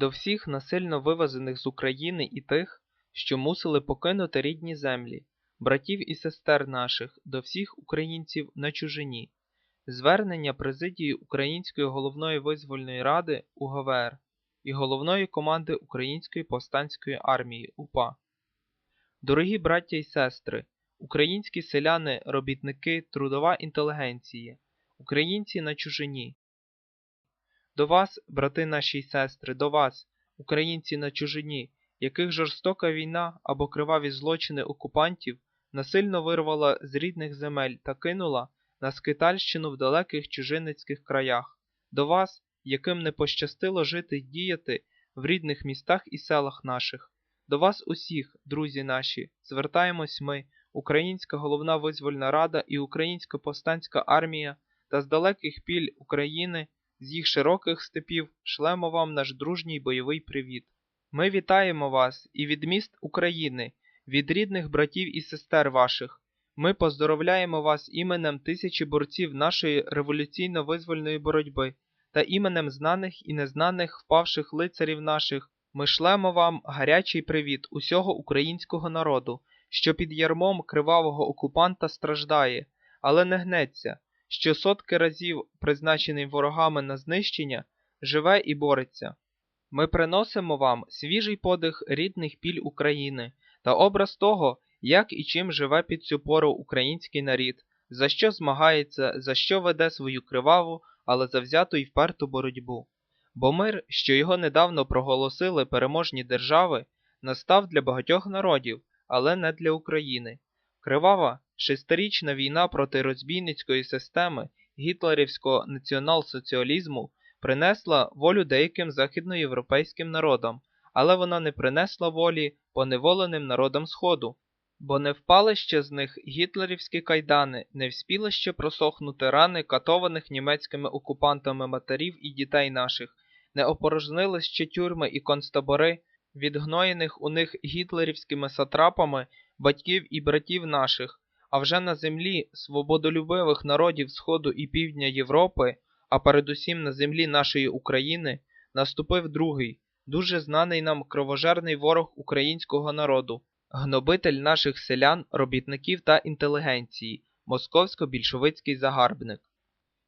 до всіх насильно вивезених з України і тих, що мусили покинути рідні землі, братів і сестер наших, до всіх українців на чужині, звернення президії Української головної визвольної ради УГВР і головної команди Української повстанської армії УПА. Дорогі браття і сестри, українські селяни, робітники, трудова інтелігенція, українці на чужині. До вас, брати наші й сестри, до вас, українці на чужині, яких жорстока війна або криваві злочини окупантів насильно вирвала з рідних земель та кинула на скитальщину в далеких чужиницьких краях, до вас, яким не пощастило жити й діяти в рідних містах і селах наших. До вас усіх, друзі наші, звертаємось ми, Українська головна визвольна рада і Українська повстанська армія та з далеких піль України, з їх широких степів шлемо вам наш дружній бойовий привіт. Ми вітаємо вас і від міст України, від рідних братів і сестер ваших. Ми поздоровляємо вас іменем тисячі борців нашої революційно-визвольної боротьби та іменем знаних і незнаних впавших лицарів наших. Ми шлемо вам гарячий привіт усього українського народу, що під ярмом кривавого окупанта страждає, але не гнеться, що сотки разів, призначений ворогами на знищення, живе і бореться. Ми приносимо вам свіжий подих рідних піль України та образ того, як і чим живе під цю пору український нарід, за що змагається, за що веде свою криваву, але завзяту і вперту боротьбу. Бо мир, що його недавно проголосили переможні держави, настав для багатьох народів, але не для України. Кривава шестирічна війна проти розбійницької системи гітлерівського націонал-соціалізму принесла волю деяким західноєвропейським народам, але вона не принесла волі поневоленим народам Сходу, бо не впали ще з них гітлерівські кайдани, не вспіли ще просохнути рани катованих німецькими окупантами матерів і дітей наших, не опорожнили ще тюрми і концтабори, відгноєних у них гітлерівськими сатрапами батьків і братів наших, а вже на землі свободолюбивих народів Сходу і Півдня Європи, а передусім на землі нашої України, наступив другий, дуже знаний нам кровожерний ворог українського народу, гнобитель наших селян, робітників та інтелігенції, московсько-більшовицький загарбник.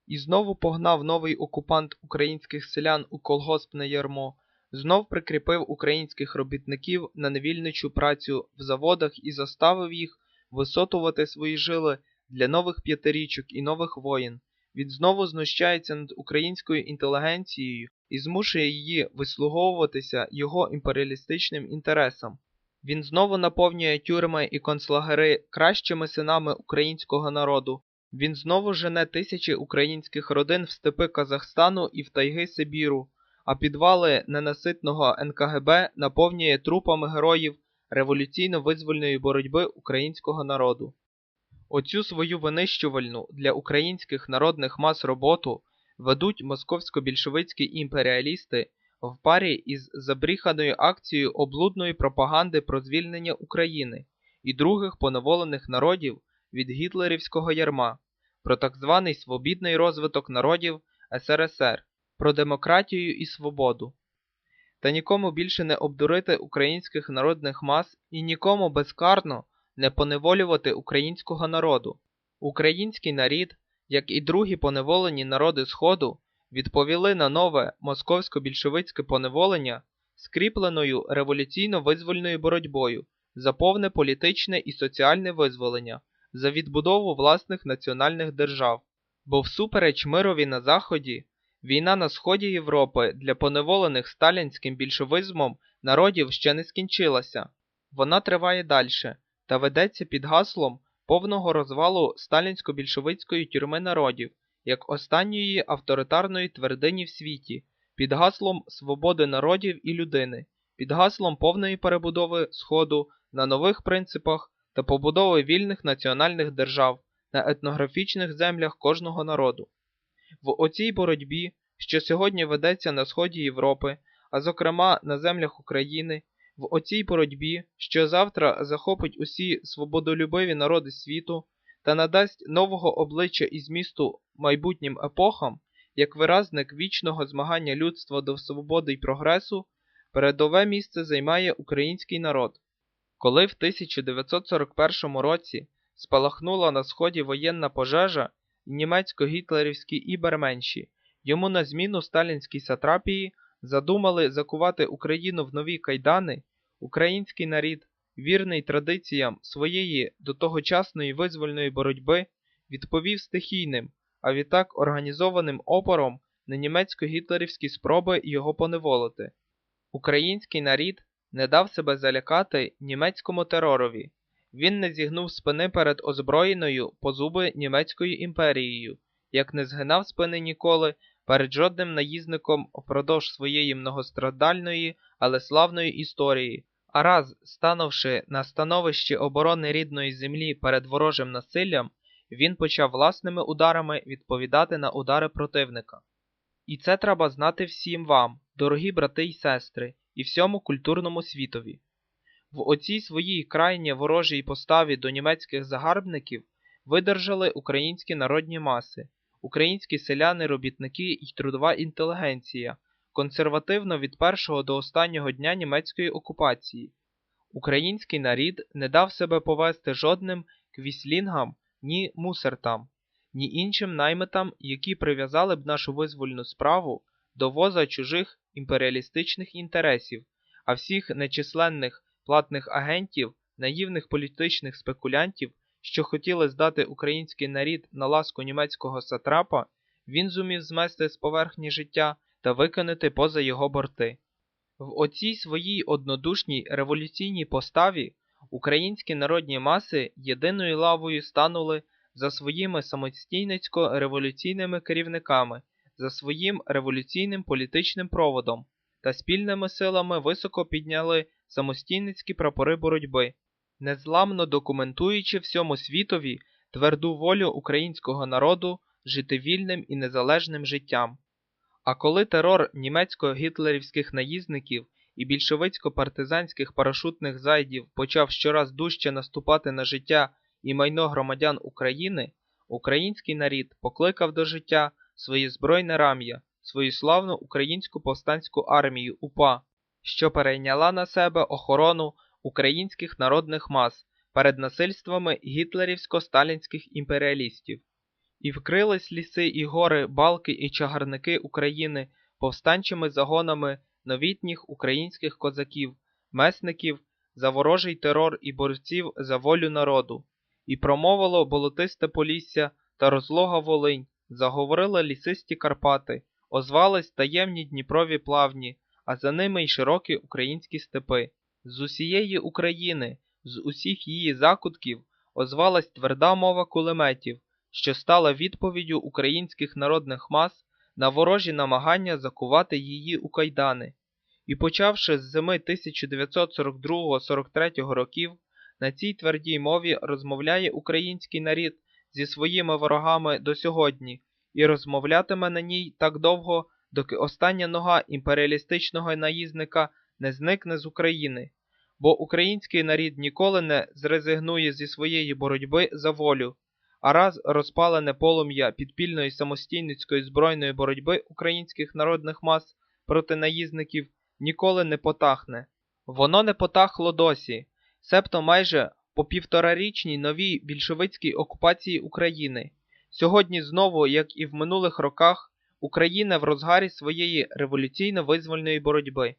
І знову погнав новий окупант українських селян у колгоспне ярмо, знов прикріпив українських робітників на невільничу працю в заводах і заставив їх висотувати свої жили для нових п'ятирічок і нових воїн. Він знову знущається над українською інтелігенцією і змушує її вислуговуватися його імперіалістичним інтересам. Він знову наповнює тюрми і концлагери кращими синами українського народу. Він знову жене тисячі українських родин в степи Казахстану і в тайги Сибіру, а підвали ненаситного НКГБ наповнює трупами героїв революційно-визвольної боротьби українського народу. Оцю свою винищувальну для українських народних мас роботу ведуть московсько-більшовицькі імперіалісти в парі із забріханою акцією облудної пропаганди про звільнення України і других поневолених народів від гітлерівського ярма, про так званий свобідний розвиток народів СРСР, про демократію і свободу. Та нікому більше не обдурити українських народних мас і нікому безкарно не поневолювати українського народу. Український нарід, як і другі поневолені народи Сходу, відповіли на нове московсько-більшовицьке поневолення скріпленою революційно-визвольною боротьбою за повне політичне і соціальне визволення, за відбудову власних національних держав. Бо всупереч мирові на Заході, війна на сході Європи для поневолених сталінським більшовизмом народів ще не скінчилася. Вона триває далі та ведеться під гаслом повного розвалу сталінсько-більшовицької тюрми народів як останньої авторитарної твердині в світі, під гаслом свободи народів і людини, під гаслом повної перебудови Сходу на нових принципах та побудови вільних національних держав на етнографічних землях кожного народу. В оцій боротьбі, що сьогодні ведеться на сході Європи, а зокрема на землях України, в оцій боротьбі, що завтра захопить усі свободолюбиві народи світу та надасть нового обличчя і змісту майбутнім епохам, як виразник вічного змагання людства до свободи й прогресу, передове місце займає український народ. Коли в 1941 році спалахнула на сході воєнна пожежа німецько-гітлерівській іберменші, йому на зміну сталінській сатрапії задумали закувати Україну в нові кайдани, український нарід, вірний традиціям своєї до тогочасної визвольної боротьби, відповів стихійним, а відтак організованим опором на німецько-гітлерівські спроби його поневолити. Український нарід не дав себе залякати німецькому теророві. Він не зігнув спини перед озброєною по зуби німецькою імперією, як не згинав спини ніколи перед жодним наїзником впродовж своєї многострадальної, але славної історії. А раз, станувши на становище оборони рідної землі перед ворожим насиллям, він почав власними ударами відповідати на удари противника. І це треба знати всім вам, дорогі брати й сестри, і всьому культурному світові. В оцій своїй крайні ворожій поставі до німецьких загарбників видержали українські народні маси, українські селяни, робітники і трудова інтелігенція, консервативно від першого до останнього дня німецької окупації. Український нарід не дав себе повести жодним квіслінгам, ні мусертам, ні іншим наймитам, які прив'язали б нашу визвольну справу до воза чужих імперіалістичних інтересів, а всіх нечисленних платних агентів, наївних політичних спекулянтів, що хотіли здати український нарід на ласку німецького сатрапа, він зумів змести з поверхні життя та викинути поза його борти. В оцій своїй однодушній революційній поставі українські народні маси єдиною лавою станули за своїми самостійницько-революційними керівниками, за своїм революційним політичним проводом та спільними силами високо підняли самостійницькі прапори боротьби, незламно документуючи всьому світові тверду волю українського народу жити вільним і незалежним життям. А коли терор німецько-гітлерівських наїзників і більшовицько-партизанських парашутних зайдів почав щораз дужче наступати на життя і майно громадян України, український нарід покликав до життя своє збройне рам'я, свою славну українську повстанську армію УПА, що перейняла на себе охорону українських народних мас перед насильствами гітлерівсько-сталінських імперіалістів. І вкрились ліси і гори, балки і чагарники України повстанчими загонами новітніх українських козаків, месників за ворожий терор і борців за волю народу, і промовило болотисте Полісся та розлога Волинь, заговорили лісисті Карпати, озвались таємні Дніпрові плавні, а за ними й широкі українські степи. З усієї України, з усіх її закутків озвалась тверда мова кулеметів що стала відповіддю українських народних мас на ворожі намагання закувати її у кайдани, і почавши з зими 1942-43 років, на цій твердій мові розмовляє український нарід зі своїми ворогами до сьогодні і розмовлятиме на ній так довго, доки остання нога імперіалістичного наїзника не зникне з України, бо український нарід ніколи не зрезигнує зі своєї боротьби за волю а раз розпалене полум'я підпільної самостійницької збройної боротьби українських народних мас проти наїзників ніколи не потахне. Воно не потахло досі, себто майже по півторарічній новій більшовицькій окупації України. Сьогодні знову, як і в минулих роках, Україна в розгарі своєї революційно-визвольної боротьби.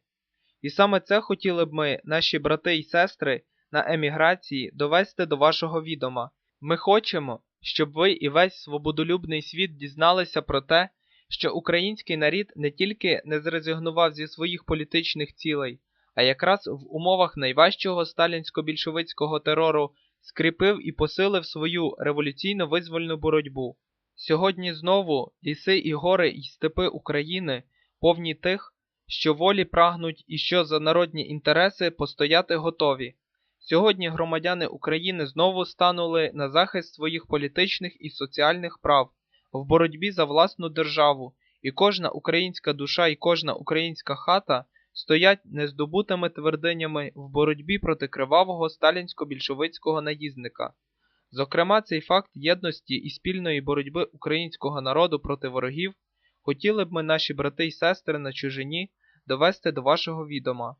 І саме це хотіли б ми, наші брати і сестри, на еміграції довести до вашого відома. Ми хочемо, щоб ви і весь свободолюбний світ дізналися про те, що український нарід не тільки не зрезигнував зі своїх політичних цілей, а якраз в умовах найважчого сталінсько-більшовицького терору скріпив і посилив свою революційно визвольну боротьбу. Сьогодні знову ліси і гори і степи України повні тих, що волі прагнуть і що за народні інтереси постояти готові. Сьогодні громадяни України знову станули на захист своїх політичних і соціальних прав в боротьбі за власну державу, і кожна українська душа і кожна українська хата стоять нездобутими твердинями в боротьбі проти кривавого сталінсько-більшовицького наїзника. Зокрема, цей факт єдності і спільної боротьби українського народу проти ворогів хотіли б ми наші брати й сестри на чужині довести до вашого відома.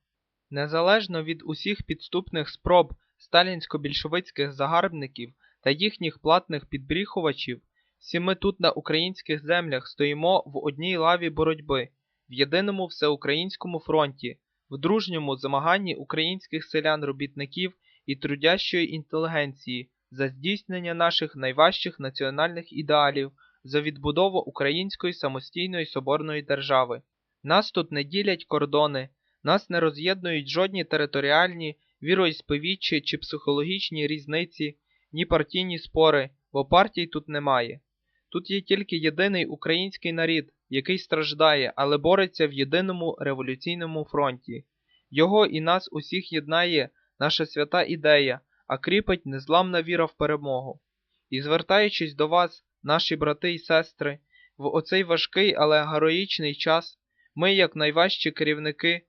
Незалежно від усіх підступних спроб сталінсько-більшовицьких загарбників та їхніх платних підбріхувачів, всі ми тут на українських землях стоїмо в одній лаві боротьби, в єдиному всеукраїнському фронті, в дружньому замаганні українських селян-робітників і трудящої інтелігенції за здійснення наших найважчих національних ідеалів, за відбудову української самостійної соборної держави. Нас тут не ділять кордони, нас не роз'єднують жодні територіальні, віроісповідчі чи психологічні різниці, ні партійні спори, бо партій тут немає. Тут є тільки єдиний український нарід, який страждає, але бореться в єдиному революційному фронті. Його і нас усіх єднає наша свята ідея, а кріпить незламна віра в перемогу. І звертаючись до вас, наші брати і сестри, в оцей важкий, але героїчний час, ми, як найважчі керівники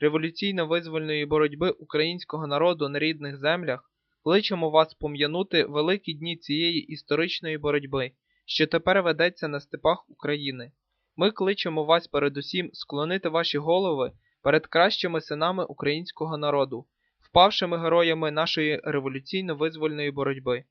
революційно-визвольної боротьби українського народу на рідних землях, кличемо вас пом'янути великі дні цієї історичної боротьби, що тепер ведеться на степах України. Ми кличемо вас передусім склонити ваші голови перед кращими синами українського народу, впавшими героями нашої революційно-визвольної боротьби.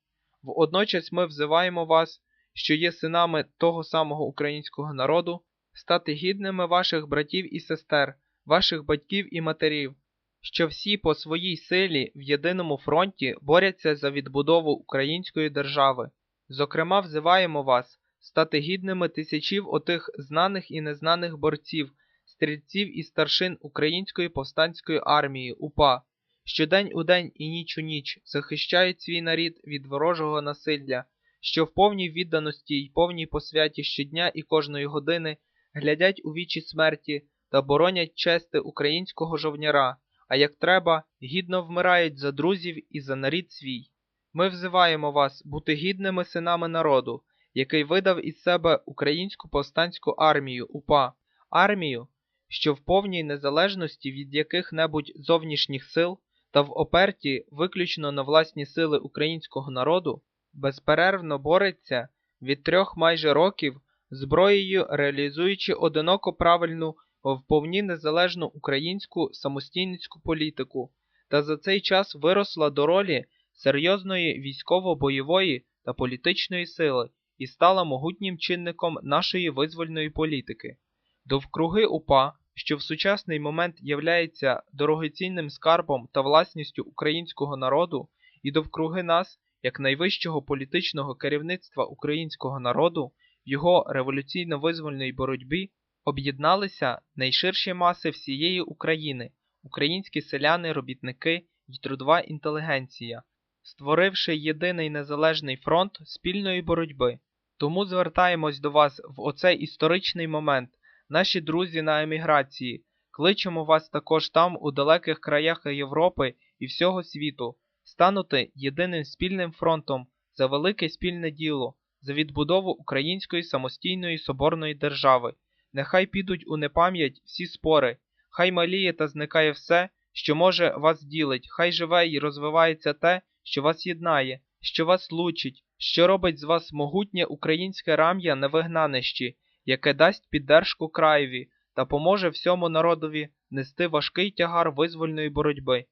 Водночас ми взиваємо вас, що є синами того самого українського народу, стати гідними ваших братів і сестер, ваших батьків і матерів, що всі по своїй силі в єдиному фронті борються за відбудову української держави. Зокрема, взиваємо вас стати гідними тисячів отих знаних і незнаних борців, стрільців і старшин Української повстанської армії УПА, що день у день і ніч у ніч захищають свій нарід від ворожого насилля, що в повній відданості й повній посвяті щодня і кожної години глядять у вічі смерті та боронять чести українського жовняра, а як треба, гідно вмирають за друзів і за нарід свій. Ми взиваємо вас бути гідними синами народу, який видав із себе українську повстанську армію УПА, армію, що в повній незалежності від яких-небудь зовнішніх сил та в оперті виключно на власні сили українського народу, безперервно бореться від трьох майже років зброєю, реалізуючи одиноко правильну вповні незалежну українську самостійницьку політику, та за цей час виросла до ролі серйозної військово-бойової та політичної сили і стала могутнім чинником нашої визвольної політики. Довкруги УПА, що в сучасний момент являється дорогоцінним скарбом та власністю українського народу, і довкруги нас, як найвищого політичного керівництва українського народу, в його революційно-визвольній боротьбі об'єдналися найширші маси всієї України, українські селяни, робітники і трудова інтелігенція, створивши єдиний незалежний фронт спільної боротьби. Тому звертаємось до вас в оцей історичний момент, наші друзі на еміграції, кличемо вас також там, у далеких краях Європи і всього світу, станути єдиним спільним фронтом за велике спільне діло, за відбудову української самостійної соборної держави. Нехай підуть у непам'ять всі спори, хай маліє та зникає все, що може вас ділить, хай живе і розвивається те, що вас єднає, що вас лучить, що робить з вас могутнє українське рам'я на вигнанищі, яке дасть піддержку краєві та поможе всьому народові нести важкий тягар визвольної боротьби.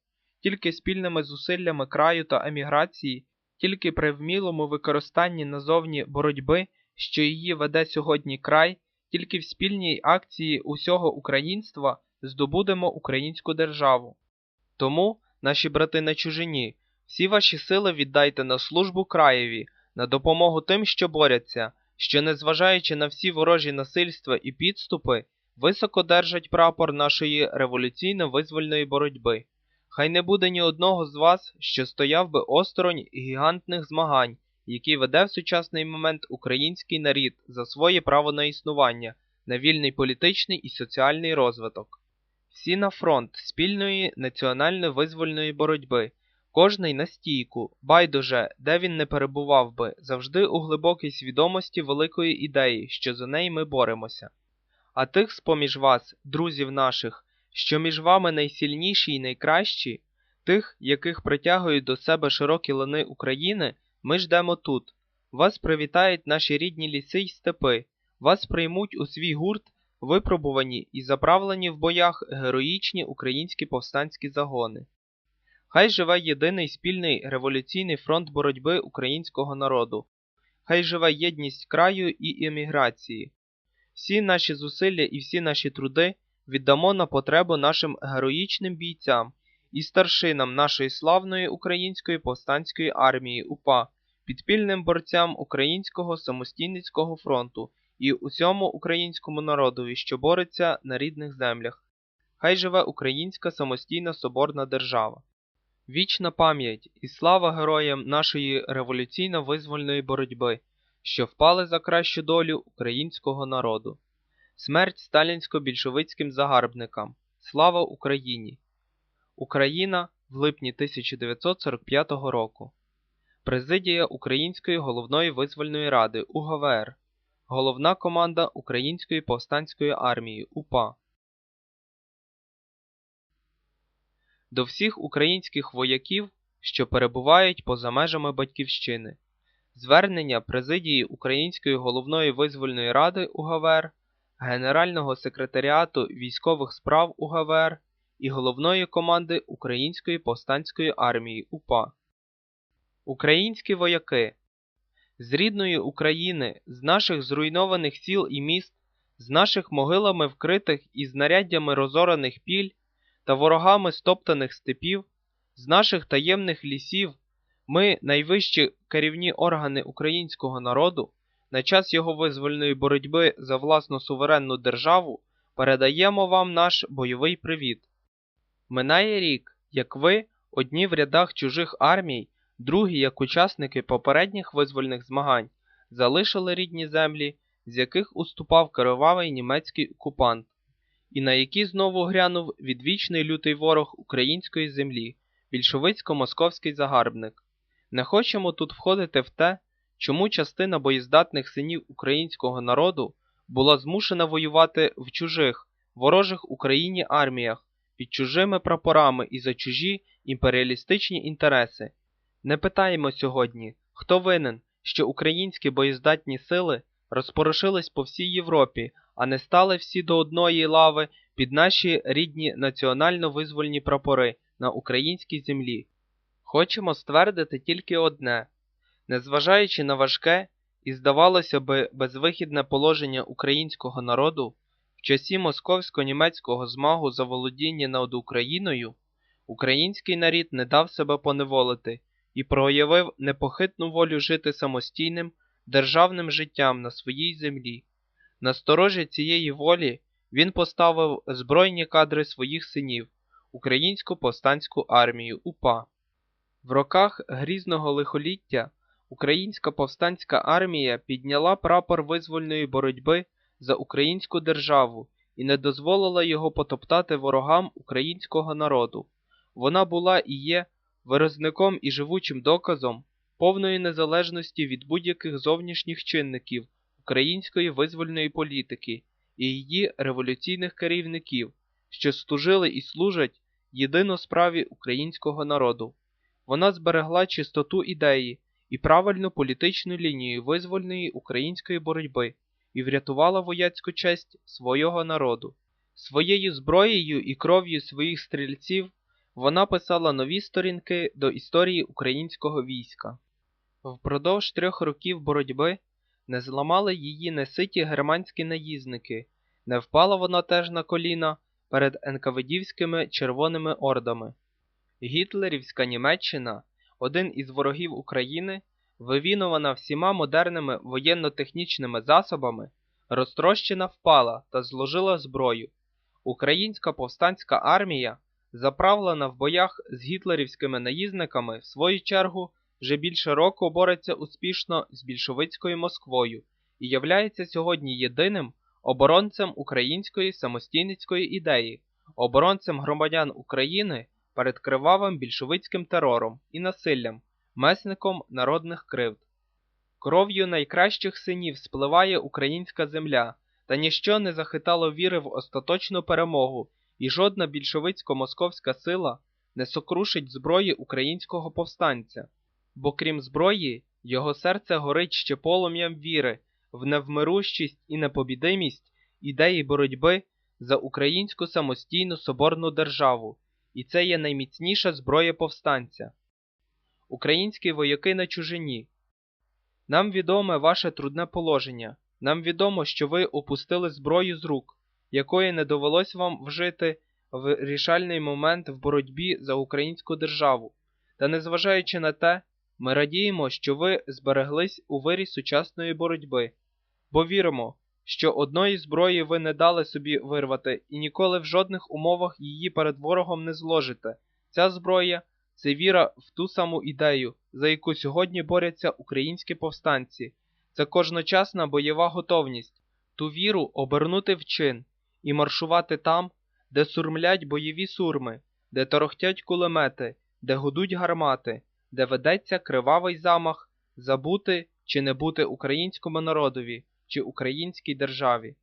Тільки спільними зусиллями краю та еміграції, тільки при вмілому використанні назовні боротьби, що її веде сьогодні край, тільки в спільній акції усього українства здобудемо українську державу. Тому, наші брати на чужині, всі ваші сили віддайте на службу краєві, на допомогу тим, що борються, що, незважаючи на всі ворожі насильства і підступи, високо держать прапор нашої революційно-визвольної боротьби. Хай не буде ні одного з вас, що стояв би осторонь гігантних змагань, які веде в сучасний момент український нарід за своє право на існування, на вільний політичний і соціальний розвиток. Всі на фронт спільної національно-визвольної боротьби, кожний на стійку, байдуже, де він не перебував би, завжди у глибокій свідомості великої ідеї, що за неї ми боремося. А тих з-поміж вас, друзів наших, що між вами найсильніші і найкращі, тих, яких притягують до себе широкі лани України, ми ждемо тут. Вас привітають наші рідні ліси й степи, вас приймуть у свій гурт випробувані і заправлені в боях героїчні українські повстанські загони. Хай живе єдиний спільний революційний фронт боротьби українського народу, хай живе єдність краю і еміграції. Всі наші зусилля і всі наші труди віддамо на потребу нашим героїчним бійцям і старшинам нашої славної української повстанської армії УПА, підпільним борцям Українського самостійницького фронту і усьому українському народові, що бореться на рідних землях. Хай живе Українська самостійна соборна держава. Вічна пам'ять і слава героям нашої революційно-визвольної боротьби, що впали за кращу долю українського народу. Смерть сталінсько-більшовицьким загарбникам. Слава Україні! Україна в липні 1945 року. Президія Української головної визвольної ради УГВР. Головна команда Української повстанської армії УПА. До всіх українських вояків, що перебувають поза межами Батьківщини. Звернення Президії Української головної визвольної ради УГВР, Генерального секретаріату військових справ УГВР і головної команди Української повстанської армії УПА. Українські вояки з рідної України, з наших зруйнованих сіл і міст, з наших могилами вкритих і знаряддями розораних піль та ворогами стоптаних степів, з наших таємних лісів, ми, найвищі керівні органи українського народу, на час його визвольної боротьби за власну суверенну державу, передаємо вам наш бойовий привіт. Минає рік, як ви, одні в рядах чужих армій, другі, як учасники попередніх визвольних змагань, залишили рідні землі, з яких уступав керувавий німецький окупант, і на які знову грянув відвічний лютий ворог української землі, більшовицько-московський загарбник. Не хочемо тут входити в те, чому частина боєздатних синів українського народу була змушена воювати в чужих, ворожих Україні арміях під чужими прапорами і за чужі імперіалістичні інтереси. Не питаємо сьогодні, хто винен, що українські боєздатні сили розпорошились по всій Європі, а не стали всі до одної лави під наші рідні національно-визвольні прапори на українській землі. Хочемо ствердити тільки одне: незважаючи на важке і, здавалося би, безвихідне положення українського народу, в часі московсько-німецького змагу за володіння над Україною, український нарід не дав себе поневолити і проявив непохитну волю жити самостійним державним життям на своїй землі. На сторожі цієї волі він поставив збройні кадри своїх синів, українську повстанську армію УПА. В роках грізного лихоліття Українська повстанська армія підняла прапор визвольної боротьби за українську державу і не дозволила його потоптати ворогам українського народу. Вона була і є виразником і живучим доказом повної незалежності від будь-яких зовнішніх чинників української визвольної політики і її революційних керівників, що служили і служать єдино справі українського народу. Вона зберегла чистоту ідеї і правильну політичну лінію визвольної української боротьби і врятувала вояцьку честь свого народу. Своєю зброєю і кров'ю своїх стрільців вона писала нові сторінки до історії українського війська. Впродовж трьох років боротьби не зламали її неситі германські наїзники, не впала вона теж на коліна перед енкавидівськими червоними ордами. Гітлерівська Німеччина, один із ворогів України, вивінувана всіма модерними воєнно-технічними засобами, розтрощена впала та зложила зброю. Українська повстанська армія, заправлена в боях з гітлерівськими наїзниками, в свою чергу вже більше року бореться успішно з більшовицькою Москвою і являється сьогодні єдиним оборонцем української самостійницької ідеї, оборонцем громадян України перед кривавим більшовицьким терором і насиллям, месником народних кривд. Кров'ю найкращих синів спливає українська земля, та ніщо не захитало віри в остаточну перемогу, і жодна більшовицько-московська сила не сокрушить зброї українського повстанця, бо крім зброї, його серце горить ще полум'ям віри в невмирущість і непобідимість ідеї боротьби за українську самостійну соборну державу, і це є найміцніша зброя повстанця. Українські вояки на чужині. Нам відоме ваше трудне положення. Нам відомо, що ви опустили зброю з рук, якої не довелось вам вжити в рішальний момент в боротьбі за українську державу. Та незважаючи на те, ми радіємо, що ви збереглись у вирі сучасної боротьби, бо віримо, що одної зброї ви не дали собі вирвати і ніколи в жодних умовах її перед ворогом не зложите. Ця зброя це віра в ту саму ідею, за яку сьогодні борються українські повстанці, це кожночасна бойова готовність, ту віру обернути в чин і маршувати там, де сурмлять бойові сурми, де торохтять кулемети, де гудуть гармати, де ведеться кривавий замах, забути чи не бути українському народові чи українській державі.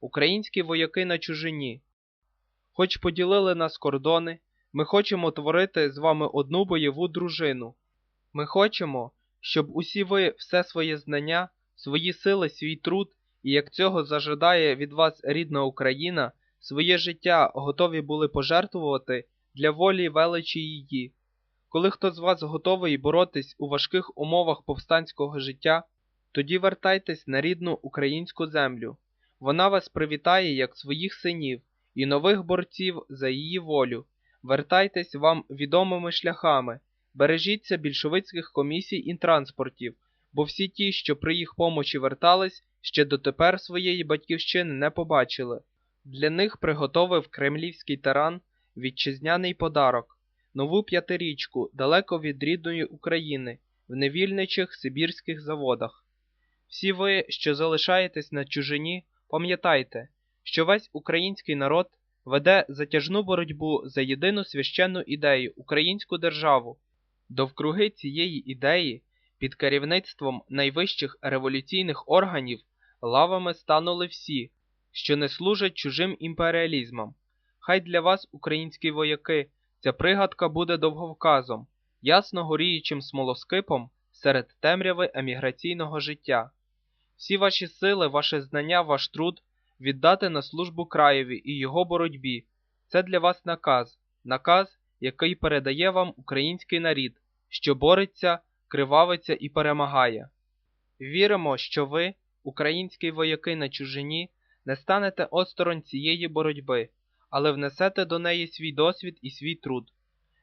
Українські вояки на чужині. Хоч поділили нас кордони, ми хочемо творити з вами одну бойову дружину. Ми хочемо, щоб усі ви все своє знання, свої сили, свій труд, і як цього зажадає від вас рідна Україна, своє життя готові були пожертвувати для волі величі її. Коли хто з вас готовий боротись у важких умовах повстанського життя, тоді вертайтесь на рідну українську землю. Вона вас привітає як своїх синів і нових борців за її волю. Вертайтесь вам відомими шляхами, бережіться більшовицьких комісій і транспортів, бо всі ті, що при їх помочі вертались, ще дотепер своєї батьківщини не побачили. Для них приготовив кремлівський таран вітчизняний подарок, нову п'ятирічку далеко від рідної України, в невільничих сибірських заводах. Всі ви, що залишаєтесь на чужині, пам'ятайте, що весь український народ веде затяжну боротьбу за єдину священну ідею українську державу. Довкруги цієї ідеї, під керівництвом найвищих революційних органів, лавами станули всі, що не служать чужим імперіалізмам. Хай для вас, українські вояки, ця пригадка буде довговказом, ясно горіючим смолоскипом серед темряви еміграційного життя. Всі ваші сили, ваше знання, ваш труд віддати на службу краєві і його боротьбі. Це для вас наказ, наказ, який передає вам український нарід, що бореться, кривавиться і перемагає. Віримо, що ви, українські вояки на чужині, не станете осторонь цієї боротьби, але внесете до неї свій досвід і свій труд.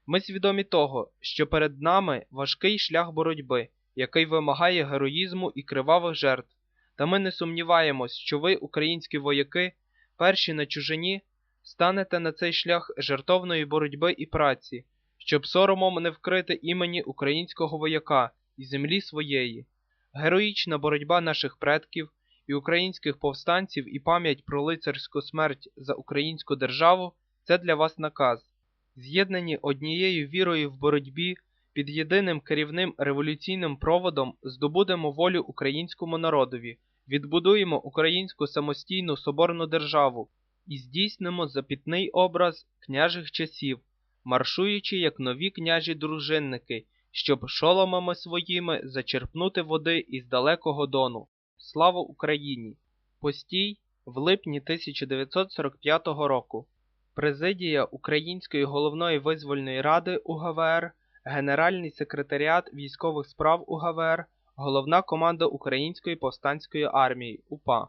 Ми свідомі того, що перед нами важкий шлях боротьби, який вимагає героїзму і кривавих жертв, та ми не сумніваємось, що ви, українські вояки, перші на чужині, станете на цей шлях жертовної боротьби і праці, щоб соромом не вкрити імені українського вояка і землі своєї. Героїчна боротьба наших предків і українських повстанців і пам'ять про лицарську смерть за українську державу це для вас наказ. З'єднані однією вірою в боротьбі під єдиним керівним революційним проводом здобудемо волю українському народові, відбудуємо українську самостійну соборну державу і здійснимо запітний образ княжих часів, маршуючи як нові княжі дружинники, щоб шоломами своїми зачерпнути води із далекого дону. Слава Україні! Постій в липні 1945 року. Президія Української головної визвольної ради УГВР, Генеральний секретаріат військових справ УГВР, Головна команда Української повстанської армії УПА.